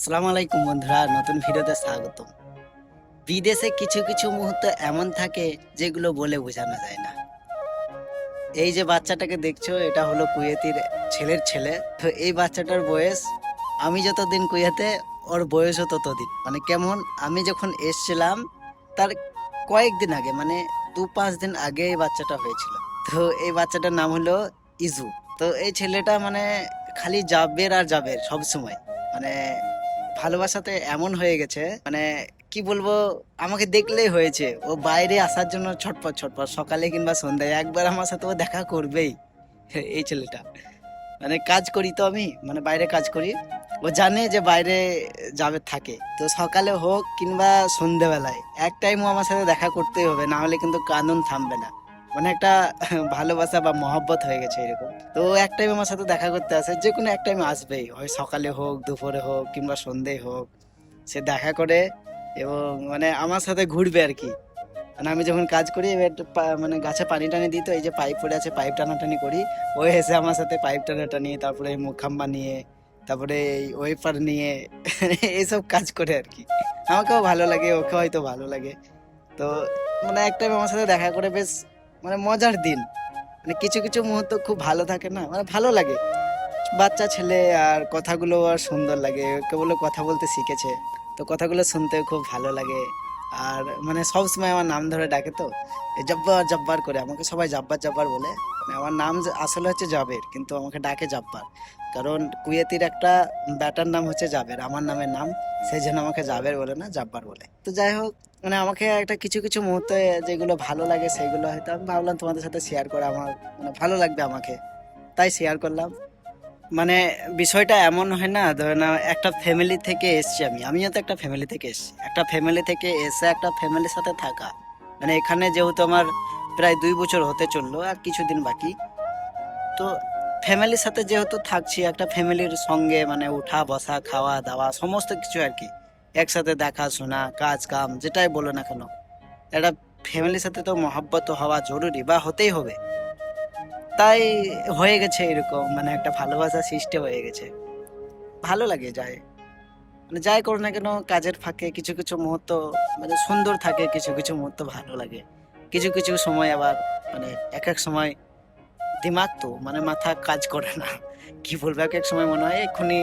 আসসালামু আলাইকুম বন্ধুরা, নতুন ভিডিওতে স্বাগতম। বিদেশে কিছু কিছু মুহূর্ত এমন থাকে যেগুলো বলে বোঝানো যায় না। এই যে বাচ্চাটাকে দেখছ, এটা হলো কুয়েতির ছেলের ছেলে। তো এই বাচ্চাটার বয়স, আমি যতদিন কুয়েতে, ওর বয়সও ততদিন। মানে কেমন, আমি যখন এসছিলাম, তার কয়েকদিন আগে মানে দু পাঁচ দিন আগে এই বাচ্চাটা হয়েছিল। তো এই বাচ্চাটার নাম হলো ইজু। তো এই ছেলেটা মানে খালি জাবের আর জাবের সব সময় মানে ভালোবাসাতে এমন হয়ে গেছে মানে কি বলব, আমাকে দেখলেই হয়েছে। ও বাইরে আসার জন্য ছটপট ছটপট সকালে কিংবা সন্ধ্যায় একবার আমার সাথে ও দেখা করবেই, এই ছেলেটা। মানে কাজ করি তো আমি মানে বাইরে কাজ করি। ও জানে যে বাইরে যাবে, থাকে। তো সকালে হোক কিংবা সন্ধেবেলায় এক টাইম ও আমার সাথে দেখা করতেই হবে, না হলে কিন্তু কানুন থামবে না। মানে একটা ভালোবাসা বা মহব্বত হয়ে গেছে এরকম। তো এক টাইম আমার সাথে দেখা করতে আসে, যে কোনো এক টাইম আসবেই। হয় সকালে হোক, দুপুরে হোক, কিংবা সন্ধে হোক, সে দেখা করে এবং মানে আমার সাথে ঘুরবে আর কি। মানে আমি যখন কাজ করি, এবার মানে গাছে পানি টানি তো, এই যে পাইপ পড়ে আছে, পাইপ টানাটানি করি। ও এসে আমার সাথে পাইপ টানাটানি, তারপরে মুখাম্বা নিয়ে, তারপরে এই ওয়েফার নিয়ে এইসব কাজ করে আর কি। আমাকেও ভালো লাগে, ওকে হয়তো ভালো লাগে। তো মানে এক টাইম আমার সাথে দেখা করে বেশ মানে মজার দিন। মানে কিছু কিছু মুহূর্ত খুব ভালো থাকে না মানে ভালো লাগে। বাচ্চা ছেলে আর কথাগুলো আর সুন্দর লাগে কেবল কথা বলতে শিখেছে, তো কথাগুলো শুনতে খুব ভালো লাগে। আর মানে সব সময় আমার নাম ধরে ডাকে তো। জব্বার জব্বার করে, আমাকে সবাই জব্বার জব্বার বলে। মানে আমার নাম আসলে হচ্ছে জাবের, কিন্তু আমাকে ডাকে জব্বার। কারণ কুয়েতির একটা ব্যাটার নাম হচ্ছে জাবের, আমার নামের নাম। সেই জন্য আমাকে জাবের বলে না, জাব্বার বলে। তো যাই হোক মানে আমাকে একটা কিছু কিছু মুহূর্তে যেগুলো ভালো লাগে সেগুলো হয়তো আমি ভাবলাম তোমাদের সাথে শেয়ার করা আমার মানে ভালো লাগবে আমাকে। তাই শেয়ার করলাম। মানে বিষয়টা এমন হয় না, ধরে না একটা ফ্যামিলি থেকে এসছি আমি। আমিও তো একটা ফ্যামিলি থেকে এসছি। একটা ফ্যামিলি থেকে এসে একটা ফ্যামিলির সাথে থাকা। মানে এখানে যেহেতু আমার প্রায় দুই বছর হতে চলল আর কিছুদিন বাকি, তো ফ্যামিলির সাথে যেহেতু থাকছি, একটা ফ্যামিলির সঙ্গে মানে উঠা, বসা, খাওয়া, দাওয়া, সমস্ত কিছু আর কি, একসাথে দেখাশোনা কাজ, কাম, যেটাই বলো না কেন, একটা ফ্যামিলির সাথে তো মহাব্বত হওয়া জরুরি বা হতেই হবে। তাই হয়ে গেছে এরকম মানে একটা ভালোবাসা সৃষ্টি হয়ে গেছে। ভালো লাগে যায় মানে যাই করো না কেন, কাজের ফাঁকে কিছু কিছু মুহূর্ত মানে সুন্দর থাকে, কিছু কিছু মুহূর্ত ভালো লাগে। কিছু কিছু সময় আবার মানে এক এক সময় দিমাগ তো মানে মাথা কাজ করে না। কি বলব, এক এক সময় মনে হয় এক্ষুনি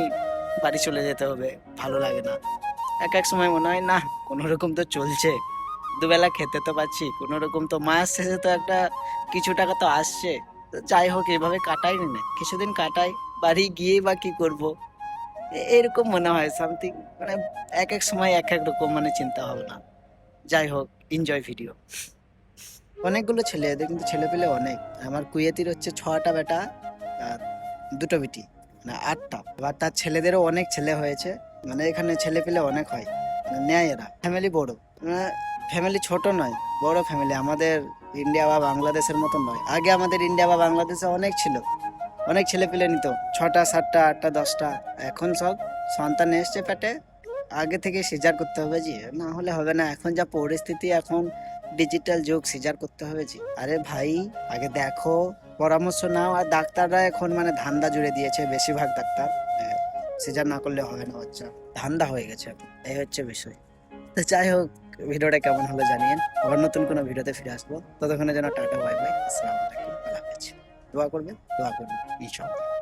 বাড়ি চলে যেতে হবে, ভালো লাগে না। এক এক সময় মনে হয়, না কোনো রকম তো চলছে। দুবেলা খেতে তো পাচ্ছি কোনো রকম তো মাস শেষে তো একটা, কিছু টাকা তো আসছে। যাই হোক, এভাবে কাটাই না। কিছুদিন কাটাই, বাড়ি গিয়ে বা কি করব? এরকম মনে হয় সামথিং মানে এক এক সময় এক এক রকম মানে চিন্তা ভাবনা। যাই হোক এনজয় ভিডিও অনেকগুলো ছেলে, এদের কিন্তু ছেলে পেলে অনেক। আমার কুয়েতির হচ্ছে ছটা বেটা আর দুটো বেটি মানে আটটা। এবার তার ছেলেদেরও অনেক ছেলে হয়েছে মানে এখানে ছেলে পেলে অনেক হয়। মানে নেয় এরা। ফ্যামিলি বড়। ফ্যামিলি ছোট নয়, বড় ফ্যামিলি আমাদের ইন্ডিয়া বা বাংলাদেশের মতো নয়। আগে আমাদের ইন্ডিয়া বা বাংলাদেশে অনেক ছিল। অনেক ছেলে পেলে নিত। ছটা, সাতটা, আটটা, দশটা। এখন সব সন্তান এসছে পেটে। আগে থেকে সিজার করতে হবে জি। না হলে হবে না। এখন যা পরিস্থিতি, এখন ডিজিটাল যুগ, সিজার করতে হবে জি। আরে ভাই, আগে দেখো, পরামর্শ নাও। আর ডাক্তাররা এখন মানে ধান্দা জুড়ে দিয়েছে বেশিরভাগ ডাক্তার। সিজার না করলে হবে না বাচ্চা। ধান্দা হয়ে গেছে এই হচ্ছে বিষয়। তো যাই হোক ভিডিওটা কেমন হলো জানিয়েন। আবার নতুন কোনো ভিডিওতে ফিরে আসব। ততক্ষণে যেন টাটা, বাই বাই, আসসালামু আলাইকুম, আল্লাহ দোয়া করবেন দোয়া করবেন, ইনশাআল্লাহ।